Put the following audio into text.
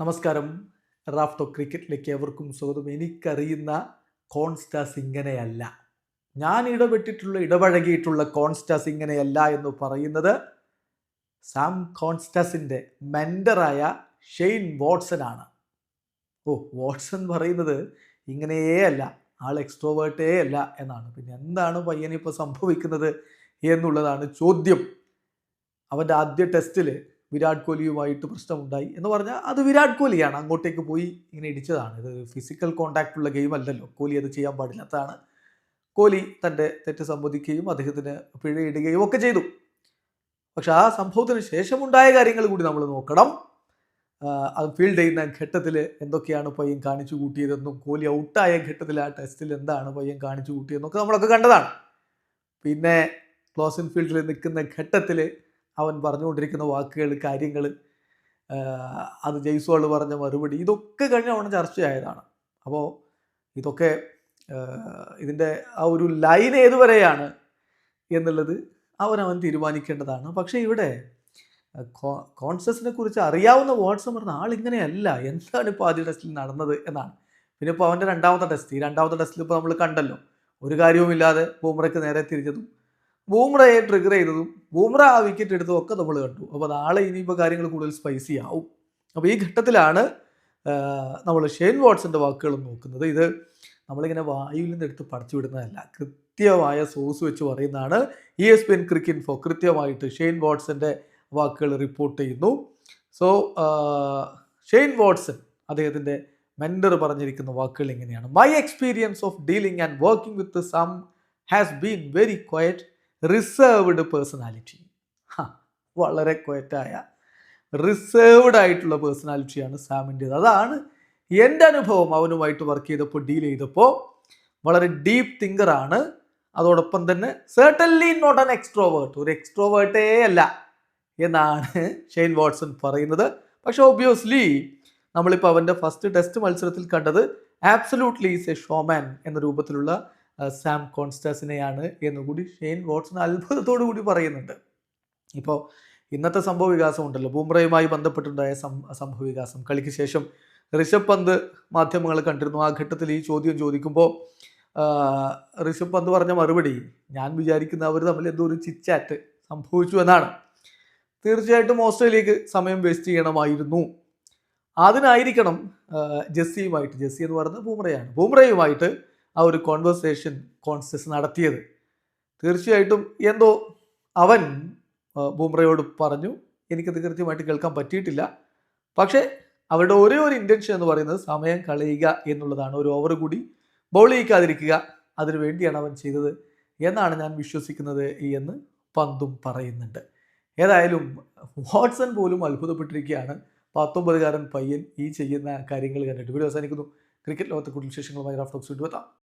നമസ്കാരം. റാഫ്റ്റോ ക്രിക്കറ്റിലേക്ക് എവർക്കും സ്വാഗതം. എനിക്കറിയുന്ന കോൺസ്റ്റാസ് ഇങ്ങനെയല്ല ഞാൻ ഇടപെട്ടിട്ടുള്ള ഇടപഴകിയിട്ടുള്ള കോൺസ്റ്റാസ് ഇങ്ങനെയല്ല എന്ന് പറയുന്നത് സാം കോൺസ്റ്റാസിന്റെ മെന്ററായ ഷെയ്ൻ വാട്സൺ ആണ് ഓ വാട്സൺ പറയുന്നത് ഇങ്ങനെയേ അല്ല ആൾ എക്സ്ട്രോവേർട്ടേ അല്ല എന്നാണ്. പിന്നെ എന്താണ് പയ്യനിപ്പോൾ സംഭവിക്കുന്നത് എന്നുള്ളതാണ് ചോദ്യം. അവന്റെ ആദ്യ ടെസ്റ്റിൽ വിരാട് കോഹ്ലിയുമായിട്ട് പ്രശ്നമുണ്ടായി എന്ന് പറഞ്ഞാൽ അത് വിരാട് കോഹ്ലിയാണ് അങ്ങോട്ടേക്ക് പോയി ഇങ്ങനെ ഇടിച്ചതാണ്. ഇത് ഫിസിക്കൽ കോണ്ടാക്ട് ഉള്ള ഗെയിം അല്ലല്ലോ. കോഹ്ലി അത് ചെയ്യാൻ പാടില്ലാത്തതാണ്. കോഹ്ലി തന്റെ തെറ്റ് സമ്മതിക്കുകയും അദ്ദേഹത്തിന് പിഴയിടുകയും ഒക്കെ ചെയ്തു. പക്ഷെ ആ സംഭവത്തിന് ശേഷമുണ്ടായ കാര്യങ്ങൾ കൂടി നമ്മൾ നോക്കണം. അത് ഫീൽഡ് ചെയ്യുന്ന ഘട്ടത്തിൽ എന്തൊക്കെയാണ് പയ്യൻ കാണിച്ചു കൂട്ടിയതെന്നും കോഹ്ലി ഔട്ടായ ഘട്ടത്തിൽ ആ ടെസ്റ്റിൽ എന്താണ് പയ്യൻ കാണിച്ചു കൂട്ടിയതെന്നൊക്കെ നമ്മളൊക്കെ കണ്ടതാണ്. പിന്നെ ക്ലോസ് ഇൻ ഫീൽഡിൽ നിൽക്കുന്ന ഘട്ടത്തിൽ അവൻ പറഞ്ഞുകൊണ്ടിരിക്കുന്ന വാക്കുകൾ കാര്യങ്ങൾ അത് ജയ്സ്വാൾ പറഞ്ഞ മറുപടി ഇതൊക്കെ കഴിഞ്ഞ അവൻ ചർച്ചയായതാണ് അപ്പോൾ ഇതൊക്കെ ഇതിന്റെ ആ ഒരു ലൈൻ ഏതുവരെയാണ് എന്നുള്ളത് അവനവൻ തീരുമാനിക്കേണ്ടതാണ്. പക്ഷേ ഇവിടെ കോൺസസിനെ കുറിച്ച് അറിയാവുന്ന വാട്സൺ പറഞ്ഞ ആളിങ്ങനെയല്ല. എന്താണ് ഇപ്പോൾ ആദ്യ ടെസ്റ്റിൽ നടന്നത് എന്നാണ്. പിന്നെ ഇപ്പോൾ അവന്റെ രണ്ടാമത്തെ ടെസ്റ്റ് ഈ രണ്ടാമത്തെ ടെസ്റ്റിൽ ഇപ്പോൾ നമ്മൾ കണ്ടല്ലോ. ഒരു കാര്യവുമില്ലാതെ ബൂമറയ്ക്ക് നേരെ തിരിഞ്ഞതും ബൂമ്രയെ ട്രിഗർ ചെയ്തതും ബൂമ്ര ആ വിക്കറ്റ് എടുത്തതും ഒക്കെ നമ്മൾ കണ്ടു. അപ്പോൾ നാളെ ഇനിയിപ്പോൾ കാര്യങ്ങൾ കൂടുതൽ സ്പൈസി ആവും. അപ്പോൾ ഈ ഘട്ടത്തിലാണ് നമ്മൾ ഷെയ്ൻ വാട്സിന്റെ വാക്കുകൾ നോക്കുന്നത്. ഇത് നമ്മളിങ്ങനെ വായുവിൽ നിന്ന് എടുത്ത് പടച്ചു വിടുന്നതല്ല. കൃത്യമായ സോഴ്സ് വെച്ച് പറയുന്നതാണ് E S P N cricket info കൃത്യമായിട്ട് ഷെയ്ൻ വാട്സന്റെ വാക്കുകൾ റിപ്പോർട്ട് ചെയ്യുന്നു. സോ ഷെയ്ൻ വാട്സൺ അദ്ദേഹത്തിന്റെ മെൻഡർ പറഞ്ഞിരിക്കുന്ന വാക്കുകൾ ഇങ്ങനെയാണ്. My experience of dealing and working with Sam has been very quiet reserved personality വളരെ ക്വയറ്റായ റിസേർവ്ഡ് ആയിട്ടുള്ള പേഴ്സണാലിറ്റിയാണ് സാമിന്റേത്. അതാണ് എന്റെ അനുഭവം അവനുമായിട്ട് വർക്ക് ചെയ്തപ്പോൾ ഡീൽ ചെയ്തപ്പോൾ. വളരെ ഡീപ്പ് തിങ്കറാണ് അതോടൊപ്പം തന്നെ certainly നോട്ട് ആൻ എക്സ്ട്രോവേർട്ട് ഒരു എക്സ്ട്രോവേർട്ടേ അല്ല എന്നാണ് ഷെയ്ൻ വാട്സൺ പറയുന്നത്. പക്ഷെ ഒബ്വിയസ്ലി നമ്മളിപ്പോൾ അവന്റെ ഫസ്റ്റ് ടെസ്റ്റ് മത്സരത്തിൽ കണ്ടത് ആബ്സലൂട്ട്ലി ഈസ് എ ഷോമാൻ എന്ന രൂപത്തിലുള്ള സാം കോൺസ്റ്റാസിനെയാണ് എന്നുകൂടി ഷെയ്ൻ വാട്സൺ അത്ഭുതത്തോടു കൂടി പറയുന്നുണ്ട്. ഇപ്പോൾ ഇന്നത്തെ സംഭവ വികാസം ഉണ്ടല്ലോ. ബൂംറയുമായി ബന്ധപ്പെട്ടുണ്ടായ സംഭവ വികാസം. കളിക്ക് ശേഷം ഋഷഭ് പന്ത് മാധ്യമങ്ങൾ കണ്ടിരുന്നു. ആ ഘട്ടത്തിൽ ഈ ചോദ്യം ചോദിക്കുമ്പോൾ ഋഷഭ് പന്ത് പറഞ്ഞ മറുപടി ഞാൻ വിചാരിക്കുന്ന അവർ തമ്മിൽ എന്തോ ഒരു ചിച്ചാറ്റ് സംഭവിച്ചു എന്നാണ്. തീർച്ചയായിട്ടും ഓസ്ട്രേലിയക്ക് സമയം വേസ്റ്റ് ചെയ്യണമായിരുന്നു. അതിനായിരിക്കണം ജെസ്സിയുമായിട്ട് ജെസ്സി എന്ന് പറയുന്നത് ബൂമറയാണ് ബൂമ്രയുമായിട്ട് ആ ഒരു കോൺവെർസേഷൻ കോൺസ്റ്റസ് നടത്തിയത്. തീർച്ചയായിട്ടും എന്തോ അവൻ ബൂംറയോട് പറഞ്ഞു എനിക്കത് കൃത്യമായിട്ട് കേൾക്കാൻ പറ്റിയിട്ടില്ല. പക്ഷേ അവരുടെ ഒരേ ഒരു ഇന്റൻഷൻ എന്ന് പറയുന്നത് സമയം കളയുക എന്നുള്ളതാണ്. ഒരു ഓവർ കൂടി ബൗൾ ചെയ്യിക്കാതിരിക്കുക അതിനു വേണ്ടിയാണ് അവൻ ചെയ്തത് എന്നാണ് ഞാൻ വിശ്വസിക്കുന്നത് എന്ന് പന്തും പറയുന്നുണ്ട്. ഏതായാലും വാട്സൺ പോലും അത്ഭുതപ്പെട്ടിരിക്കുകയാണ്. പത്തൊമ്പതുകാരൻ പയ്യൻ ഈ ചെയ്യുന്ന കാര്യങ്ങൾ കണ്ടിട്ട്. വീഡിയോ അവസാനിക്കുന്നു. ക്രിക്കറ്റ് ലോകത്തെ കൂടുതൽ വിശേഷങ്ങളുമായി റാഫ്റ്റോക്സ് എത്താം.